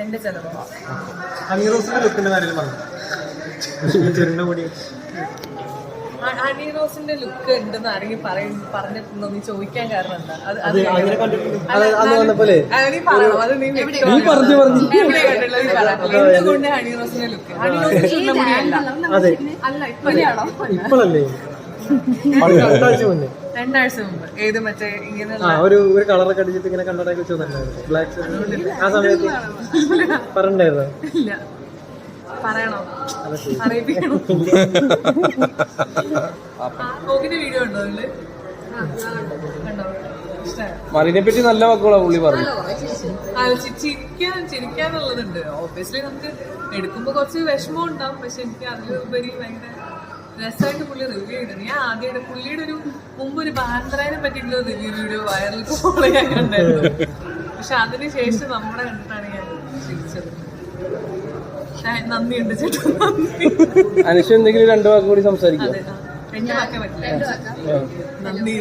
എന്റെ ഹണി റോസിന്റെ ലുക്ക് ഉണ്ടെന്ന് ആരെങ്കിലും പറയും പറഞ്ഞിട്ടുണ്ടോ നീ ചോദിക്കാൻ കാരണം എന്താ? അത് നീ പറയണം അത് നീ നീ പറഞ്ഞു പറഞ്ഞു. എവിടെ കണ്ടിട്ടുള്ളത് നീ പറ. എന്തുകൊണ്ട് ഹണി റോസിന്റെ ലുക്ക് ഹണി അതെ. അല്ല ഇപ്പഴാണോ? ഇപ്പോഴല്ലേ? രണ്ടാഴ്ച മുന്നേ. രണ്ടാഴ്ച മുമ്പ്. ഏത് മറ്റേ ഇങ്ങനെ ഒരു ഒരു കളറൊക്കെ അടിച്ചിട്ട് ഇങ്ങനെ വെച്ച് ബ്ലാക്ക് ആ സമയത്ത് പറഞ്ഞിട്ടുണ്ടായിരുന്നു? ഇല്ല. പറയണോ? അറിയിപ്പിക്കണോ? വീഡിയോ ഉണ്ടോ അതിൽ മറിയനെ പറ്റി നല്ല വാക്കുകളാ പുള്ളി പറഞ്ഞു ആ, ചി- ചിരിക്കാൻ ചിരിക്കാനുള്ളതുണ്ട് ഓബിയസ്ലി നമുക്ക് എടുക്കുമ്പോ കുറച്ച് വിഷമം ഉണ്ടാവും. പക്ഷെ എനിക്ക് അതിലുപരി ഭയങ്കര രസമായിട്ട് പുള്ളി റിവ്യൂ ഇടുന്നു ഞാൻ ആദ്യമായിട്ട് പുള്ളിയുടെ ഒരു മുമ്പ് ഒരു ബാന്ദ്രനെ പറ്റിയിട്ടുള്ള റിവ്യൂ വീഡിയോ വൈറൽ ഫോളോ ഞാൻ കണ്ടായിരുന്നു. പക്ഷെ അതിനുശേഷം നമ്മുടെ കണ്ടിട്ടാണ് ഞാൻ ചിരിച്ചത്. നന്ദിയുണ്ട് ചേട്ടാ നന്ദി. അനുഷ എന്തെങ്കിലും രണ്ടു വാക്ക് കൂടി സംസാരിക്കാം രണ്ട് വാക്കേ പറ്റില്ല നന്ദി.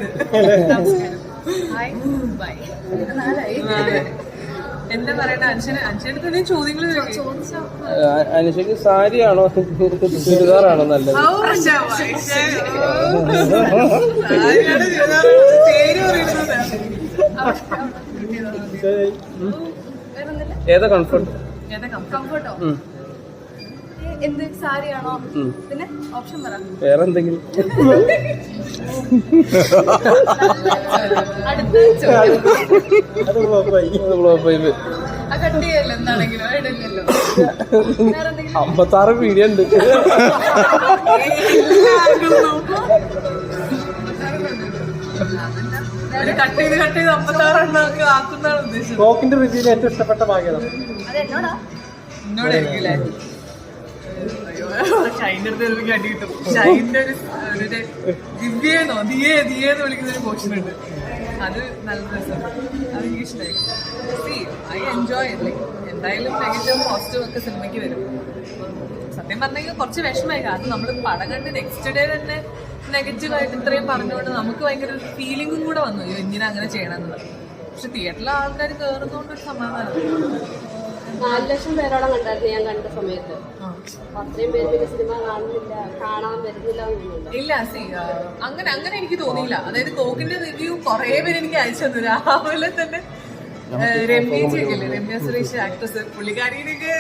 നമസ്കാരം. ബൈ അതെ. എന്താ പറയണ്ട ചോദ്യങ്ങൾ ചോദിച്ചോ അനുഷയ്ക്ക് സാരിയാണോ? ചുരിദാറാണോ നല്ലത്? ഏതാ കംഫർട്ട് ഏതാ കംഫർട്ടോ എന്ത് സാരിയാണോ? പിന്നെ ഓപ്ഷൻ പറ. വേറെ എന്തെങ്കിലും അമ്പത്താറ് വീഡിയോ ഉണ്ട് കോക്കിന്റെ രുചിയിൽ ഏറ്റവും ഇഷ്ടപ്പെട്ട ഭാഗ്യം അത് എന്നോടാ എന്നോടായിരിക്കില്ലേ ഷൈന്റെ അടുത്ത് എനിക്ക് അടി കിട്ടും. ഷൈന്റെ ഒരു ദിവ്യേന്നോ? ദിയേ ദിയേന്ന് വിളിക്കുന്ന ഒരു പോർഷൻ ഉണ്ട്. അത് നല്ല രസമാണ് അത് എനിക്ക് ഇഷ്ടമായി ഐ എൻജോയ് ലൈക്ക് എന്തായാലും നെഗറ്റീവ് പോസിറ്റീവും ഒക്കെ സിനിമയ്ക്ക് വരും. സത്യം പറഞ്ഞെങ്കിൽ കുറച്ച് വിഷമമായി. കാരണം നമ്മൾ പടം കണ്ട് നെക്സ്റ്റ് ഡേ തന്നെ നെഗറ്റീവായിട്ട് ഇത്രയും പറഞ്ഞുകൊണ്ട് നമുക്ക് ഭയങ്കര ഒരു ഫീലിംഗും കൂടെ വന്നു. ഇങ്ങനെ അങ്ങനെ ചെയ്യണമെന്നുള്ളത് പക്ഷെ തിയേറ്ററിലെ ആൾക്കാർ കയറുന്നതുകൊണ്ട് ഒരു സമാധാനം. നാല് ലക്ഷം പേരോളം കണ്ടായിരുന്നു ഞാൻ കണ്ട സമയത്ത്. അത്രയും പേര് പിന്നെ സിനിമ കാണുന്നില്ല കാണാൻ വരുന്നില്ല ഇല്ല സി അങ്ങനെ അങ്ങനെ എനിക്ക് തോന്നിയില്ല. അതായത് കോക്കിന്റെ റിവ്യൂ കുറെ പേര് എനിക്ക് അയച്ചു തന്നു. രാവിലെ തന്നെ രമ്യ ചേക്കല്ലേ രമ്യ സുരേഷ് ആക്ട്രസ് പുള്ളിക്കാരിയൊക്കെ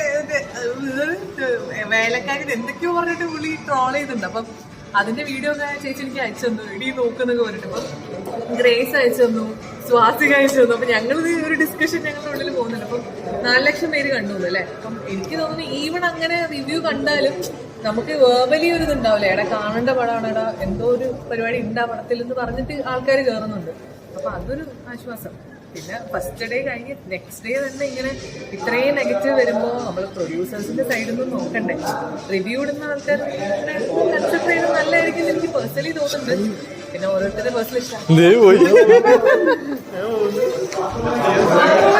വേലക്കാരി എന്തൊക്കെയോ പറഞ്ഞിട്ട് പുള്ളി ട്രോൾ ചെയ്തിട്ടുണ്ട്. അപ്പം അതിന്റെ വീഡിയോ ഒക്കെ ചേച്ചി എനിക്ക് അയച്ചു തന്നു. ഇടി നോക്കുന്നൊക്കെ പറഞ്ഞിട്ട്. അപ്പം ഗ്രേസ് അയച്ചു തന്നു. സ്വാസിക അയച്ചു തന്നു അപ്പൊ ഞങ്ങൾ ഒരു ഡിസ്കഷൻ ഞങ്ങളുടെ ഉള്ളിൽ പോകുന്നുണ്ട്. അപ്പം നാല് ലക്ഷം പേര് കണ്ടു അല്ലേ? അപ്പം എനിക്ക് തോന്നുന്നു ഈവൺ അങ്ങനെ റിവ്യൂ കണ്ടാലും നമുക്ക് വേർബലി ഒരു ഇതുണ്ടാവില്ല. എടാ കാണേണ്ട പടമാണ് എടാ എന്തോ ഒരു പരിപാടി ഉണ്ട് പടത്തിൽ എന്ന് പറഞ്ഞിട്ട് ആൾക്കാർ കയറുന്നുണ്ട് അപ്പൊ അതൊരു ആശ്വാസം. പിന്നെ ഫസ്റ്റ് ഡേ കഴിഞ്ഞ് നെക്സ്റ്റ് ഡേ തന്നെ ഇങ്ങനെ ഇത്രയും നെഗറ്റീവ് വരുമ്പോൾ നമ്മൾ പ്രൊഡ്യൂസേഴ്സിന്റെ സൈഡിൽ നിന്ന് നോക്കണ്ടേ? റിവ്യൂ ഇടുന്ന ആൾക്കാർ ചെയ്ത് നല്ലതായിരിക്കും എനിക്ക് പേഴ്സണലി തോന്നുന്നുണ്ട്. പിന്നെ ഓരോരുത്തരുടെ പേഴ്സണൽ ഇഷ്ടം.